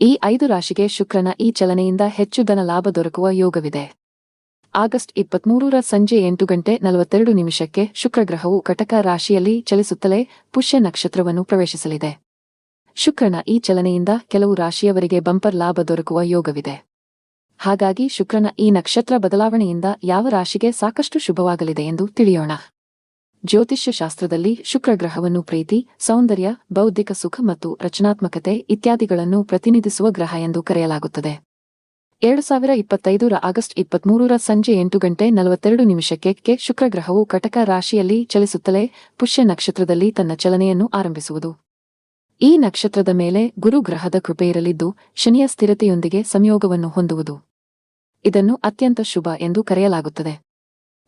ಈ ಐದು ರಾಶಿಗೆ ಶುಕ್ರನ ಈ ಚಲನೆಯಿಂದ ಹೆಚ್ಚು ಧನ ಲಾಭ ದೊರಕುವ ಯೋಗವಿದೆ. ಆಗಸ್ಟ್ ಇಪ್ಪತ್ಮೂರರ ಸಂಜೆ ಎಂಟು ಗಂಟೆ ನಲವತ್ತೆರಡು ನಿಮಿಷಕ್ಕೆ ಶುಕ್ರಗ್ರಹವು ಕಟಕ ರಾಶಿಯಲ್ಲಿ ಚಲಿಸುತ್ತಲೇ ಪುಷ್ಯ ನಕ್ಷತ್ರವನ್ನು ಪ್ರವೇಶಿಸಲಿದೆ. ಶುಕ್ರನ ಈ ಚಲನೆಯಿಂದ ಕೆಲವು ರಾಶಿಯವರಿಗೆ ಬಂಪರ್ ಲಾಭ ದೊರಕುವ ಯೋಗವಿದೆ. ಹಾಗಾಗಿ ಶುಕ್ರನ ಈ ನಕ್ಷತ್ರ ಬದಲಾವಣೆಯಿಂದ ಯಾವ ರಾಶಿಗೆ ಸಾಕಷ್ಟು ಶುಭವಾಗಲಿದೆ ಎಂದು ತಿಳಿಯೋಣ. ಜ್ಯೋತಿಷ್ಯ ಶಾಸ್ತ್ರದಲ್ಲಿ ಶುಕ್ರಗ್ರಹವನ್ನು ಪ್ರೀತಿ, ಸೌಂದರ್ಯ, ಬೌದ್ಧಿಕ ಸುಖ ಮತ್ತು ರಚನಾತ್ಮಕತೆ ಇತ್ಯಾದಿಗಳನ್ನು ಪ್ರತಿನಿಧಿಸುವ ಗ್ರಹ ಎಂದು ಕರೆಯಲಾಗುತ್ತದೆ. ಎರಡು ಸಾವಿರ ಇಪ್ಪತ್ತೈದರ ಆಗಸ್ಟ್ ಇಪ್ಪತ್ಮೂರರ ಸಂಜೆ ಎಂಟು ಗಂಟೆ ನಲವತ್ತೆರಡು ನಿಮಿಷಕ್ಕೆ ಕೆ ಶುಕ್ರಗ್ರಹವು ಕಟಕ ರಾಶಿಯಲ್ಲಿ ಚಲಿಸುತ್ತಲೇ ಪುಷ್ಯ ನಕ್ಷತ್ರದಲ್ಲಿ ತನ್ನ ಚಲನೆಯನ್ನು ಆರಂಭಿಸುವುದು. ಈ ನಕ್ಷತ್ರದ ಮೇಲೆ ಗುರು ಗ್ರಹದ ಕೃಪೆಯಿರಲಿದ್ದು ಶನಿಯ ಸ್ಥಿರತೆಯೊಂದಿಗೆ ಸಂಯೋಗವನ್ನು ಹೊಂದುವುದು. ಇದನ್ನು ಅತ್ಯಂತ ಶುಭ ಎಂದು ಕರೆಯಲಾಗುತ್ತದೆ.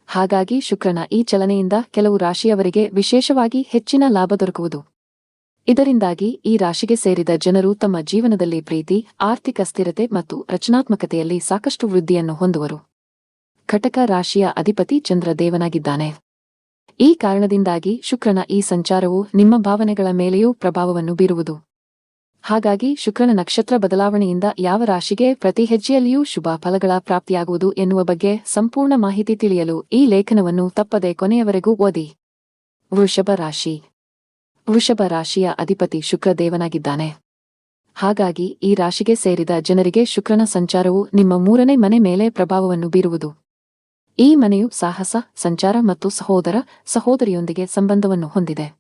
ಹಾಗಾಗಿ ಶುಕ್ರನ ಈ ಚಲನೆಯಿಂದ ಕೆಲವು ರಾಶಿಯವರಿಗೆ ವಿಶೇಷವಾಗಿ ಹೆಚ್ಚಿನ ಲಾಭ ದೊರಕುವುದು. ಇದರಿಂದಾಗಿ ಈ ರಾಶಿಗೆ ಸೇರಿದ ಜನರು ತಮ್ಮ ಜೀವನದಲ್ಲಿ ಪ್ರೀತಿ, ಆರ್ಥಿಕ ಸ್ಥಿರತೆ ಮತ್ತು ರಚನಾತ್ಮಕತೆಯಲ್ಲಿ ಸಾಕಷ್ಟು ವೃದ್ಧಿಯನ್ನು ಹೊಂದುವರು. ಘಟಕ ರಾಶಿಯ ಅಧಿಪತಿ ಚಂದ್ರ ದೇವನಾಗಿದ್ದಾನೆ ಈ ಕಾರಣದಿಂದಾಗಿ ಶುಕ್ರನ ಈ ಸಂಚಾರವು ನಿಮ್ಮ ಭಾವನೆಗಳ ಮೇಲೆಯೂ ಪ್ರಭಾವವನ್ನು ಬೀರುವುದು. ಹಾಗಾಗಿ ಶುಕ್ರನ ನಕ್ಷತ್ರ ಬದಲಾವಣೆಯಿಂದ ಯಾವ ರಾಶಿಗೆ ಪ್ರತಿ ಹೆಜ್ಜೆಯಲ್ಲಿಯೂ ಶುಭ ಫಲಗಳ ಪ್ರಾಪ್ತಿಯಾಗುವುದು ಎನ್ನುವ ಬಗ್ಗೆ ಸಂಪೂರ್ಣ ಮಾಹಿತಿ ತಿಳಿಯಲು ಈ ಲೇಖನವನ್ನು ತಪ್ಪದೆ ಕೊನೆಯವರೆಗೂ ಓದಿ. ವೃಷಭ ರಾಶಿ. ವೃಷಭ ರಾಶಿಯ ಅಧಿಪತಿ ಶುಕ್ರದೇವನಾಗಿದ್ದಾನೆ ಹಾಗಾಗಿ ಈ ರಾಶಿಗೆ ಸೇರಿದ ಜನರಿಗೆ ಶುಕ್ರನ ಸಂಚಾರವು ನಿಮ್ಮ ಮೂರನೇ ಮನೆ ಮೇಲೆ ಪ್ರಭಾವವನ್ನು ಬೀರುವುದು. ಈ ಮನೆಯು ಸಾಹಸ, ಸಂಚಾರ ಮತ್ತು ಸಹೋದರ, ಸಹೋದರಿಯೊಂದಿಗೆ ಸಂಬಂಧವನ್ನು ಹೊಂದಿದೆ.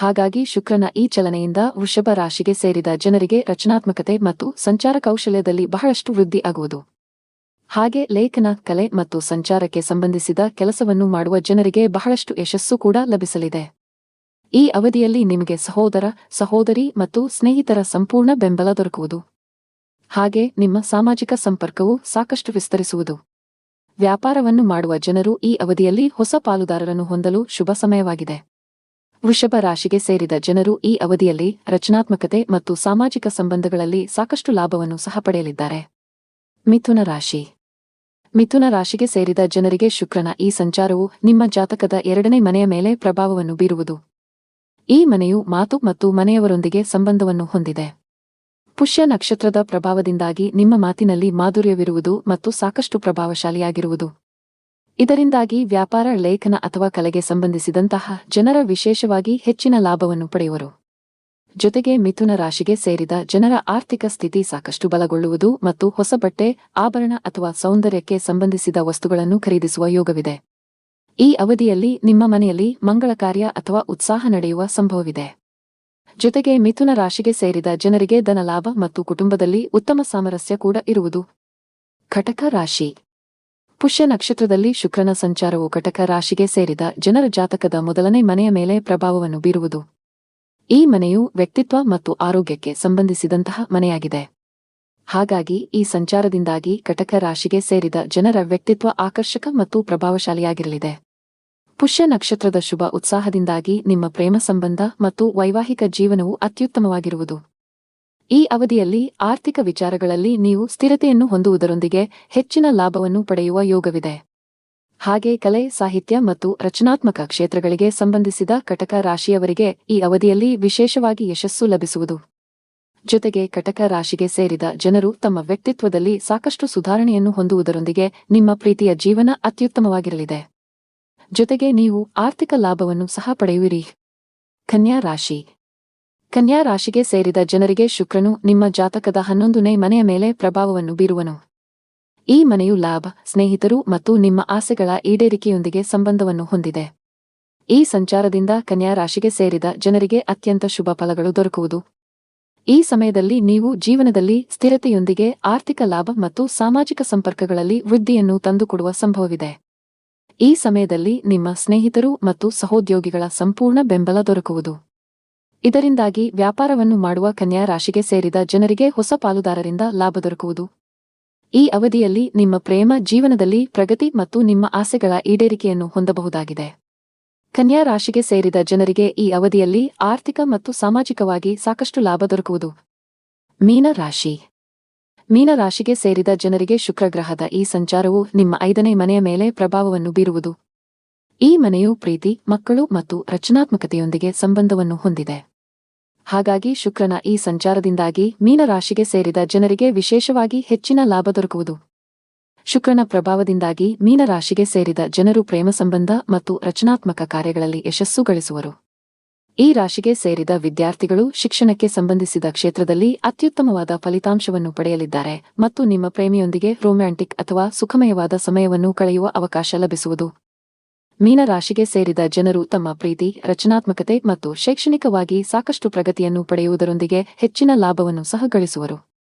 ಹಾಗಾಗಿ ಶುಕ್ರನ ಈ ಚಲನೆಯಿಂದ ವೃಷಭ ರಾಶಿಗೆ ಸೇರಿದ ಜನರಿಗೆ ರಚನಾತ್ಮಕತೆ ಮತ್ತು ಸಂಚಾರ ಕೌಶಲ್ಯದಲ್ಲಿ ಬಹಳಷ್ಟು ವೃದ್ಧಿ ಆಗುವುದು. ಹಾಗೆ ಲೇಖನ, ಕಲೆ ಮತ್ತು ಸಂಚಾರಕ್ಕೆ ಸಂಬಂಧಿಸಿದ ಕೆಲಸವನ್ನು ಮಾಡುವ ಜನರಿಗೆ ಬಹಳಷ್ಟು ಯಶಸ್ಸು ಕೂಡ ಲಭಿಸಲಿದೆ. ಈ ಅವಧಿಯಲ್ಲಿ ನಿಮಗೆ ಸಹೋದರ, ಸಹೋದರಿ ಮತ್ತು ಸ್ನೇಹಿತರ ಸಂಪೂರ್ಣ ಬೆಂಬಲ ದೊರಕುವುದು. ಹಾಗೆ ನಿಮ್ಮ ಸಾಮಾಜಿಕ ಸಂಪರ್ಕವು ಸಾಕಷ್ಟು ವಿಸ್ತರಿಸುವುದು. ವ್ಯಾಪಾರವನ್ನು ಮಾಡುವ ಜನರು ಈ ಅವಧಿಯಲ್ಲಿ ಹೊಸ ಪಾಲುದಾರರನ್ನು ಹೊಂದಲು ಶುಭ ಸಮಯವಾಗಿದೆ. ವೃಷಭ ರಾಶಿಗೆ ಸೇರಿದ ಜನರು ಈ ಅವಧಿಯಲ್ಲಿ ರಚನಾತ್ಮಕತೆ ಮತ್ತು ಸಾಮಾಜಿಕ ಸಂಬಂಧಗಳಲ್ಲಿ ಸಾಕಷ್ಟು ಲಾಭವನ್ನು ಸಹ ಪಡೆಯಲಿದ್ದಾರೆ. ಮಿಥುನ ರಾಶಿ. ಮಿಥುನ ರಾಶಿಗೆ ಸೇರಿದ ಜನರಿಗೆ ಶುಕ್ರನ ಈ ಸಂಚಾರವು ನಿಮ್ಮ ಜಾತಕದ ಎರಡನೇ ಮನೆಯ ಮೇಲೆ ಪ್ರಭಾವವನ್ನು ಬೀರುವುದು. ಈ ಮನೆಯು ಮಾತು ಮತ್ತು ಮನೆಯವರೊಂದಿಗೆ ಸಂಬಂಧವನ್ನು ಹೊಂದಿದೆ. ಪುಷ್ಯ ನಕ್ಷತ್ರದ ಪ್ರಭಾವದಿಂದಾಗಿ ನಿಮ್ಮ ಮಾತಿನಲ್ಲಿ ಮಾಧುರ್ಯವಿರುವುದು ಮತ್ತು ಸಾಕಷ್ಟು ಪ್ರಭಾವಶಾಲಿಯಾಗಿರುವುದು. ಇದರಿಂದಾಗಿ ವ್ಯಾಪಾರ, ಲೇಖನ ಅಥವಾ ಕಲೆಗೆ ಸಂಬಂಧಿಸಿದಂತಹ ಜನರ ವಿಶೇಷವಾಗಿ ಹೆಚ್ಚಿನ ಲಾಭವನ್ನು ಪಡೆಯುವರು. ಜೊತೆಗೆ ಮಿಥುನ ರಾಶಿಗೆ ಸೇರಿದ ಜನರ ಆರ್ಥಿಕ ಸ್ಥಿತಿ ಸಾಕಷ್ಟು ಬಲಗೊಳ್ಳುವುದು ಮತ್ತು ಹೊಸ ಬಟ್ಟೆ, ಆಭರಣ ಅಥವಾ ಸೌಂದರ್ಯಕ್ಕೆ ಸಂಬಂಧಿಸಿದ ವಸ್ತುಗಳನ್ನು ಖರೀದಿಸುವ ಯೋಗವಿದೆ. ಈ ಅವಧಿಯಲ್ಲಿ ನಿಮ್ಮ ಮನೆಯಲ್ಲಿ ಮಂಗಳ ಕಾರ್ಯ ಅಥವಾ ಉತ್ಸಾಹ ನಡೆಯುವ ಸಂಭವವಿದೆ. ಜೊತೆಗೆ ಮಿಥುನ ರಾಶಿಗೆ ಸೇರಿದ ಜನರಿಗೆ ಧನ ಲಾಭ ಮತ್ತು ಕುಟುಂಬದಲ್ಲಿ ಉತ್ತಮ ಸಾಮರಸ್ಯ ಕೂಡ ಇರುವುದು. ಘಟಕ ರಾಶಿ. ಪುಷ್ಯ ನಕ್ಷತ್ರದಲ್ಲಿ ಶುಕ್ರನ ಸಂಚಾರವು ಕಟಕ ರಾಶಿಗೆ ಸೇರಿದ ಜನರ ಜಾತಕದ ಮೊದಲನೇ ಮನೆಯ ಮೇಲೆ ಪ್ರಭಾವವನ್ನು ಬೀರುವುದು. ಈ ಮನೆಯು ವ್ಯಕ್ತಿತ್ವ ಮತ್ತು ಆರೋಗ್ಯಕ್ಕೆ ಸಂಬಂಧಿಸಿದಂತಹ ಮನೆಯಾಗಿದೆ. ಹಾಗಾಗಿ ಈ ಸಂಚಾರದಿಂದಾಗಿ ಕಟಕ ರಾಶಿಗೆ ಸೇರಿದ ಜನರ ವ್ಯಕ್ತಿತ್ವ ಆಕರ್ಷಕ ಮತ್ತು ಪ್ರಭಾವಶಾಲಿಯಾಗಿರಲಿದೆ. ಪುಷ್ಯ ನಕ್ಷತ್ರದ ಶುಭ ಉತ್ಸಾಹದಿಂದಾಗಿ ನಿಮ್ಮ ಪ್ರೇಮ ಸಂಬಂಧ ಮತ್ತು ವೈವಾಹಿಕ ಜೀವನವು ಅತ್ಯುತ್ತಮವಾಗಿರುವುದು. ಈ ಅವಧಿಯಲ್ಲಿ ಆರ್ಥಿಕ ವಿಚಾರಗಳಲ್ಲಿ ನೀವು ಸ್ಥಿರತೆಯನ್ನು ಹೊಂದುವುದರೊಂದಿಗೆ ಹೆಚ್ಚಿನ ಲಾಭವನ್ನು ಪಡೆಯುವ ಯೋಗವಿದೆ. ಹಾಗೆ ಕಲೆ, ಸಾಹಿತ್ಯ ಮತ್ತು ರಚನಾತ್ಮಕ ಕ್ಷೇತ್ರಗಳಿಗೆ ಸಂಬಂಧಿಸಿದ ಕಟಕ ರಾಶಿಯವರಿಗೆ ಈ ಅವಧಿಯಲ್ಲಿ ವಿಶೇಷವಾಗಿ ಯಶಸ್ಸು ಲಭಿಸುವುದು. ಜೊತೆಗೆ ಕಟಕ ರಾಶಿಗೆ ಸೇರಿದ ಜನರು ತಮ್ಮ ವ್ಯಕ್ತಿತ್ವದಲ್ಲಿ ಸಾಕಷ್ಟು ಸುಧಾರಣೆಯನ್ನು ಹೊಂದುವುದರೊಂದಿಗೆ ನಿಮ್ಮ ಪ್ರೀತಿಯ ಜೀವನ ಅತ್ಯುತ್ತಮವಾಗಿರಲಿದೆ. ಜೊತೆಗೆ ನೀವು ಆರ್ಥಿಕ ಲಾಭವನ್ನು ಸಹ ಪಡೆಯುವಿರಿ. ಕನ್ಯಾ ರಾಶಿ ಕನ್ಯಾ ರಾಶಿಗೆ ಸೇರಿದ ಜನರಿಗೆ ಶುಕ್ರನು ನಿಮ್ಮ ಜಾತಕದ ಹನ್ನೊಂದನೇ ಮನೆಯ ಮೇಲೆ ಪ್ರಭಾವವನ್ನು ಬೀರುವನು. ಈ ಮನೆಯು ಲಾಭ, ಸ್ನೇಹಿತರು ಮತ್ತು ನಿಮ್ಮ ಆಸೆಗಳ ಈಡೇರಿಕೆಯೊಂದಿಗೆ ಸಂಬಂಧವನ್ನು ಹೊಂದಿದೆ. ಈ ಸಂಚಾರದಿಂದ ಕನ್ಯಾ ರಾಶಿಗೆ ಸೇರಿದ ಜನರಿಗೆ ಅತ್ಯಂತ ಶುಭ ಫಲಗಳು ದೊರಕುವುದು. ಈ ಸಮಯದಲ್ಲಿ ನೀವು ಜೀವನದಲ್ಲಿ ಸ್ಥಿರತೆಯೊಂದಿಗೆ ಆರ್ಥಿಕ ಲಾಭ ಮತ್ತು ಸಾಮಾಜಿಕ ಸಂಪರ್ಕಗಳಲ್ಲಿ ವೃದ್ಧಿಯನ್ನು ತಂದುಕೊಡುವ ಸಂಭವವಿದೆ. ಈ ಸಮಯದಲ್ಲಿ ನಿಮ್ಮ ಸ್ನೇಹಿತರು ಮತ್ತು ಸಹೋದ್ಯೋಗಿಗಳ ಸಂಪೂರ್ಣ ಬೆಂಬಲ ದೊರಕುವುದು. ಇದರಿಂದಾಗಿ ವ್ಯಾಪಾರವನ್ನು ಮಾಡುವ ಕನ್ಯಾ ರಾಶಿಗೆ ಸೇರಿದ ಜನರಿಗೆ ಹೊಸ ಪಾಲುದಾರರಿಂದ ಲಾಭ ದೊರಕುವುದು. ಈ ಅವಧಿಯಲ್ಲಿ ನಿಮ್ಮ ಪ್ರೇಮ, ಜೀವನದಲ್ಲಿ ಪ್ರಗತಿ ಮತ್ತು ನಿಮ್ಮ ಆಸೆಗಳ ಈಡೇರಿಕೆಯನ್ನು ಹೊಂದಬಹುದಾಗಿದೆ. ಕನ್ಯಾ ರಾಶಿಗೆ ಸೇರಿದ ಜನರಿಗೆ ಈ ಅವಧಿಯಲ್ಲಿ ಆರ್ಥಿಕ ಮತ್ತು ಸಾಮಾಜಿಕವಾಗಿ ಸಾಕಷ್ಟು ಲಾಭ ದೊರಕುವುದು. ಮೀನರಾಶಿ. ಮೀನರಾಶಿಗೆ ಮೀನ ರಾಶಿಗೆ ಸೇರಿದ ಜನರಿಗೆ ಶುಕ್ರಗ್ರಹದ ಈ ಸಂಚಾರವು ನಿಮ್ಮ ಐದನೇ ಮನೆಯ ಮೇಲೆ ಪ್ರಭಾವವನ್ನು ಬೀರುವುದು. ಈ ಮನೆಯು ಪ್ರೀತಿ, ಮಕ್ಕಳು ಮತ್ತು ರಚನಾತ್ಮಕತೆಯೊಂದಿಗೆ ಸಂಬಂಧವನ್ನು ಹೊಂದಿದೆ. ಹಾಗಾಗಿ ಶುಕ್ರನ ಈ ಸಂಚಾರದಿಂದಾಗಿ ಮೀನರಾಶಿಗೆ ಸೇರಿದ ಜನರಿಗೆ ವಿಶೇಷವಾಗಿ ಹೆಚ್ಚಿನ ಲಾಭ ದೊರಕುವುದು. ಶುಕ್ರನ ಪ್ರಭಾವದಿಂದಾಗಿ ಮೀನರಾಶಿಗೆ ಸೇರಿದ ಜನರು ಪ್ರೇಮ ಸಂಬಂಧ ಮತ್ತು ರಚನಾತ್ಮಕ ಕಾರ್ಯಗಳಲ್ಲಿ ಯಶಸ್ಸು ಗಳಿಸುವರು. ಈ ರಾಶಿಗೆ ಸೇರಿದ ವಿದ್ಯಾರ್ಥಿಗಳು ಶಿಕ್ಷಣಕ್ಕೆ ಸಂಬಂಧಿಸಿದ ಕ್ಷೇತ್ರದಲ್ಲಿ ಅತ್ಯುತ್ತಮವಾದ ಫಲಿತಾಂಶವನ್ನು ಪಡೆಯಲಿದ್ದಾರೆ ಮತ್ತು ನಿಮ್ಮ ಪ್ರೇಮಿಯೊಂದಿಗೆ ರೊಮ್ಯಾಂಟಿಕ್ ಅಥವಾ ಸುಖಮಯವಾದ ಸಮಯವನ್ನು ಕಳೆಯುವ ಅವಕಾಶ ಲಭಿಸುವುದು. ಮೀನರಾಶಿಗೆ ಸೇರಿದ ಜನರು ತಮ್ಮ ಪ್ರೀತಿ, ರಚನಾತ್ಮಕತೆ ಮತ್ತು ಶೈಕ್ಷಣಿಕವಾಗಿ ಸಾಕಷ್ಟು ಪ್ರಗತಿಯನ್ನು ಪಡೆಯುವುದರೊಂದಿಗೆ ಹೆಚ್ಚಿನ ಲಾಭವನ್ನು ಸಹ ಗಳಿಸುವರು